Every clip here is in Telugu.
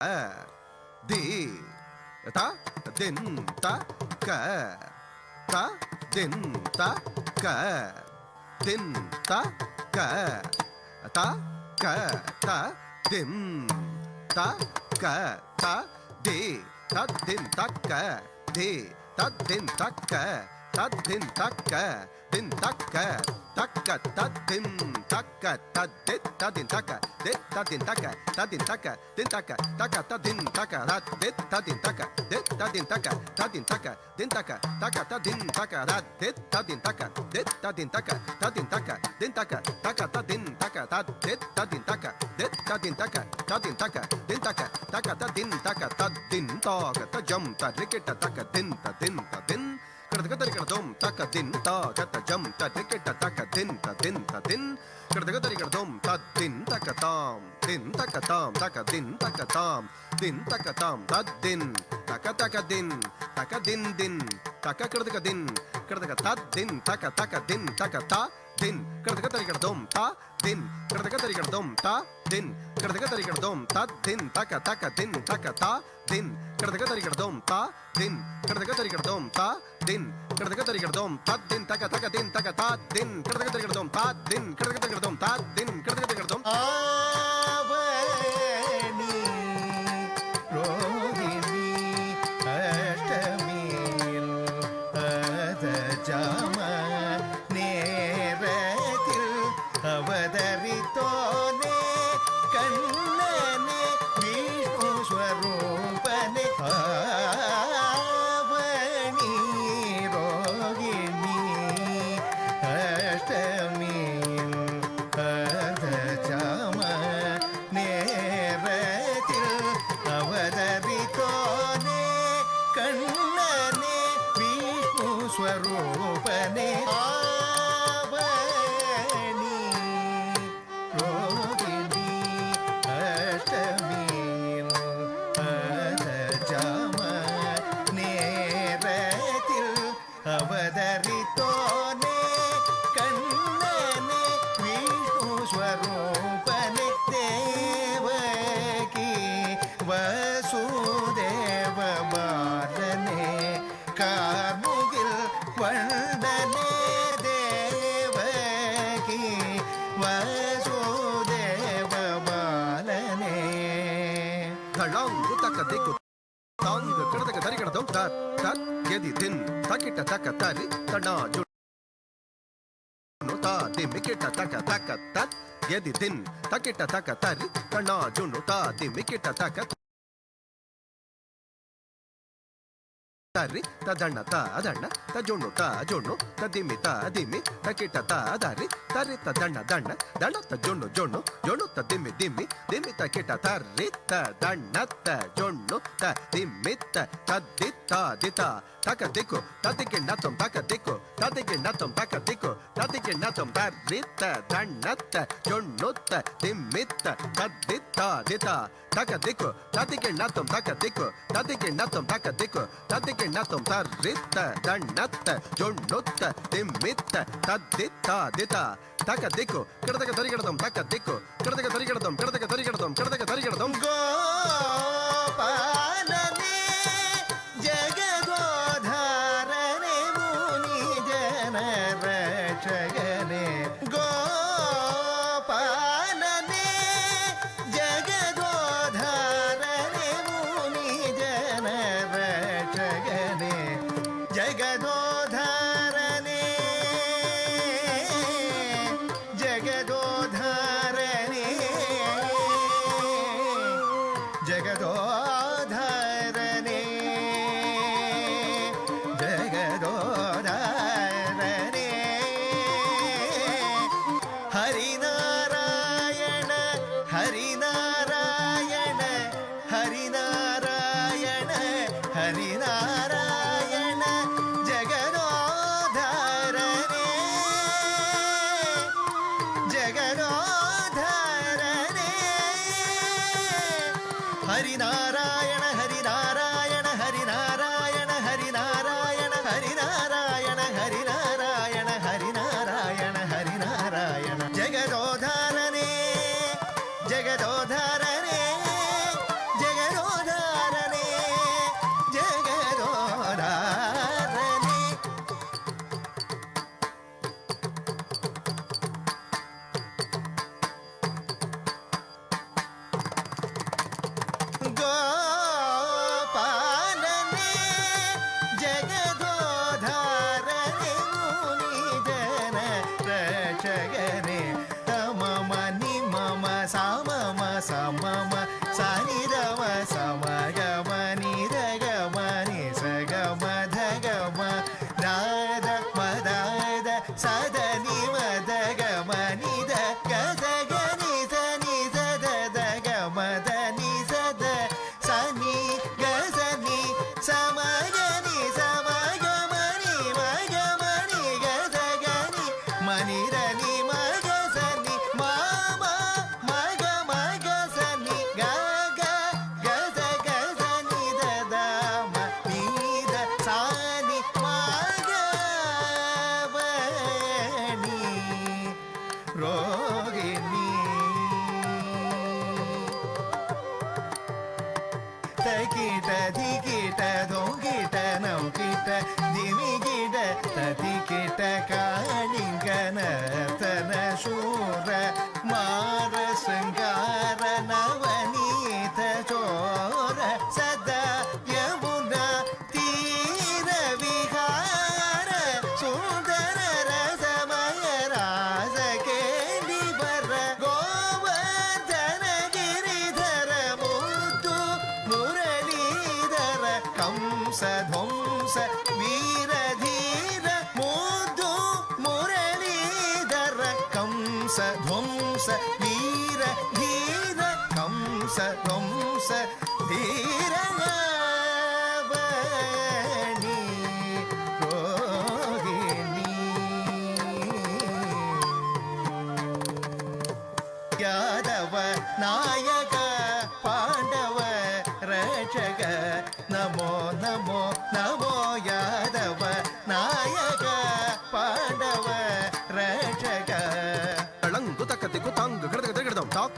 தி த தென் த க த தென் த க தென் த க த க த தென் த க த தி த தென் த க தி த தென் த க तद्धिन तक्क दिन तक्क तक्क तद्धिन तक्क तद्दित तदिन तक्क दित तदिन तक्क तदिन तक्क दिन तक्क तक्क तदिन तक्क रत दित तदिन तक्क दित तदिन तक्क तदिन तक्क दिन तक्क तक्क तदिन तक्क रत दित तदिन तक्क दित तदिन तक्क तदिन तक्क दिन तक्क तक्क तदिन तक्क तद दित तदिन तक्क दित तदिन तक्क तदिन तक्क दिन तक्क तक्क तदिन तक्क तदिन तक्क तजम तरिकिट तक्क दिन तदिन तदिन కడతక తరికడ దొమ్ తక తిన్ తా గత జం తదికిట తక తిన్ త తిన్ త తిన్ కడతక తరికడ దొమ్ త తిన్ తక తాం తిన్ తక తాం తక తిన్ తక తాం తిన్ తక తాం త తిన్ తక తక తిన్ తక దిన్ దిన్ తక కడతక దిన్ కడతక త దిన్ తక తక దిన్ తక తా దిన్ కడతక తరికడ దొమ్ తా దిన్ కడతక తరికడ దొమ్ తా దిన్ కడతక తరికడ దొమ్ త తిన్ తక తక దిన్ తక తా din kada kada kada dom ta din kada kada kada dom ta din kada kada kada dom ta din taka taka din taka ta din kada kada kada dom ta din kada kada kada dom ta din kada kada kada dom ta tat tat yedi din takita taka tari tana jo no ta de mikita taka taka tat yedi din takita taka tari tana jo no ta de mikita taka ತರ್ರಿ ತದಣ್ಣ ತ ಅದಣ್ಣ ತ ಜೊಣ್ಣು ತ ಜೊಣ್ಣು, ತ ದಿಮ್ಮಿ ತ ದಿಮ್ಮಿ, ತ ಕಿಟ್ಟ, ತ ಅದಾರಿ ತರ್ರಿ ತದಣ್ಣ ದಣ್ಣ ದಣ್ಣ ತ ಜೊಣ್ಣು ಜೊಣ್ಣು ಜೊಣ್ಣು, ತ ದಿಮ್ಮಿ ದಿಮ್ಮಿ ದಿಮ್ಮಿ, ತ ಕಿಟ್ಟ ತರ್ರಿ ತ ದಣ್ಣ ತ ಜೊಣ್ಣು, ತ ದಿಮ್ಮಿ, ತ ತದ್ದಿ ತ Tacateco, tate que natom, tacateco, tate que natom, tacateco, tate que natom, barreta, danata, jonota, demeta, cadeta, deta, tacateco, tate que natom, tacateco, tate que natom, tacateco, tate que natom, barreta, danata, jonota, demeta, cadeta, deta, tacateco, cartaca tarigardom, tacateco, cartaca tarigardom, cartaca tarigardom, cartaca tarigardom, gopalani. हरिना తకిట ధికిట దొంగిట నౌకిట దిమిగిట తతికిట కాళింగన ंस वीर धीर मुधु मुरळीधर कंस ध्वंस वीर धीर कंस ध्वंस वीर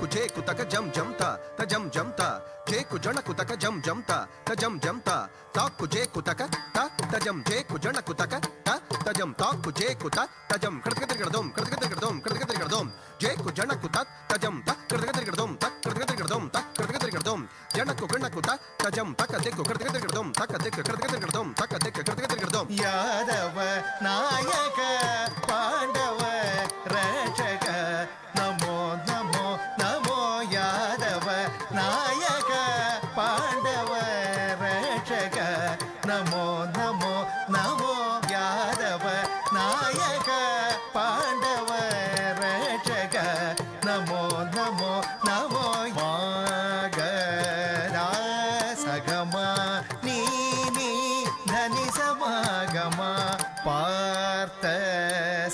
జనకు తాకు చేకు తక జం జంత త జం జంత. త చేకు జణకు తక జం జంత త జం జంత. తాకు చేకు తక త త జం చేకు జనకు తక త త జం. తాకు చేకు త త జం. కడగ దిగడదాం కడగ దిగడదాం కడగ దిగడదాం జేకు జనకు త త జం. సగమా నీని ధని సమాగమ పార్థ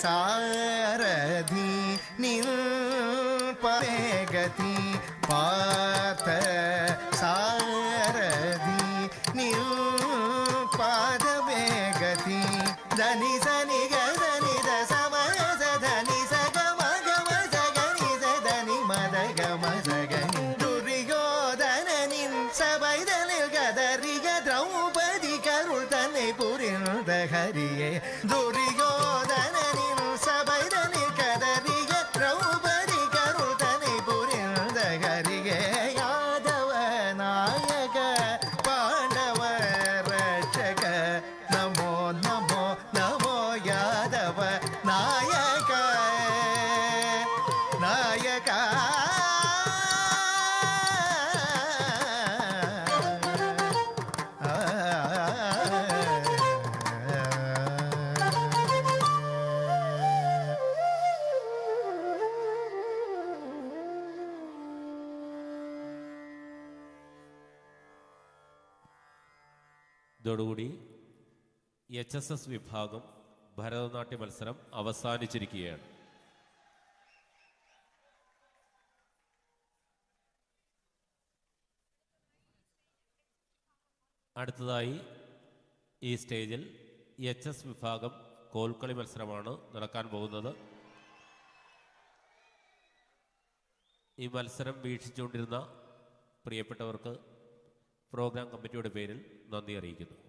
సారథి నిల్పగతి పార్థ సారథి నిల్పాదవేగతి ధని సని గని ద ഹരിയേ ദുരിക ഇതോടുകൂടി എച്ച് എസ് എസ് വിഭാഗം ഭരതനാട്യ മത്സരം അവസാനിച്ചിരിക്കുകയാണ്. അടുത്തതായി ഈ സ്റ്റേജിൽ എച്ച് എസ് വിഭാഗം കോൽക്കളി മത്സരമാണ് നടക്കാൻ പോകുന്നത്. ഈ മത്സരം വീക്ഷിച്ചുകൊണ്ടിരുന്ന പ്രിയപ്പെട്ടവർക്ക് പ്രോഗ്രാം കമ്മിറ്റിയുടെ പേരിൽ നന്ദി അറിയിക്കുന്നു.